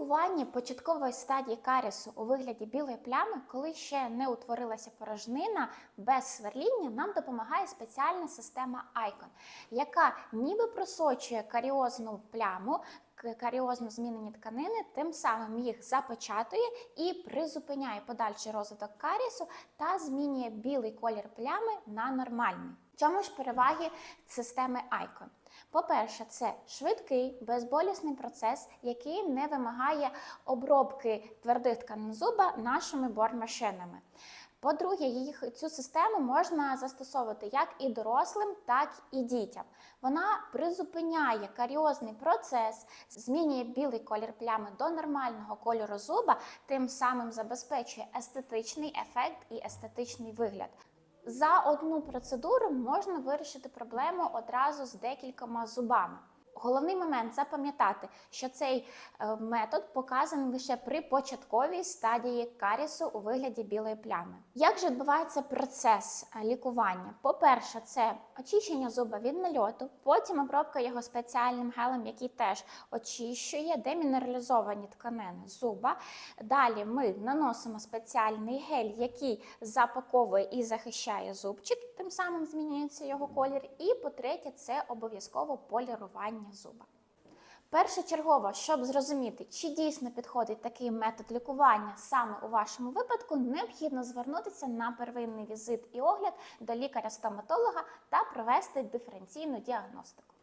лікуванні початкової стадії карісу у вигляді білої плями, коли ще не утворилася порожнина без сверління, нам допомагає спеціальна система ICON, яка ніби просочує каріозну пляму, каріозно змінені тканини, тим самим їх запечатує і призупиняє подальший розвиток карісу та змінює білий колір плями на нормальний. В чому ж переваги системи ICON? По-перше, це швидкий, безболісний процес, який не вимагає обробки твердих тканин зуба нашими бормашинами. По-друге, їх цю систему можна застосовувати як і дорослим, так і дітям. Вона призупиняє каріозний процес, змінює білий колір плями до нормального кольору зуба, тим самим забезпечує естетичний ефект і естетичний вигляд. За одну процедуру можна вирішити проблему одразу з декількома зубами. Головний момент запам'ятати, що цей е, метод показаний лише при початковій стадії карісу у вигляді білої плями. Як же відбувається процес е, лікування? По-перше, це очищення зуба від нальоту, потім обробка його спеціальним гелем, який теж очищує демінералізовані тканини зуба. Далі ми наносимо спеціальний гель, який запаковує і захищає зубчик, тим самим змінюється його колір. І по-третє, це обов'язково полірування зуба. Першочергово, щоб зрозуміти, чи дійсно підходить такий метод лікування саме у вашому випадку, необхідно звернутися на первинний візит і огляд до лікаря-стоматолога та провести диференційну діагностику.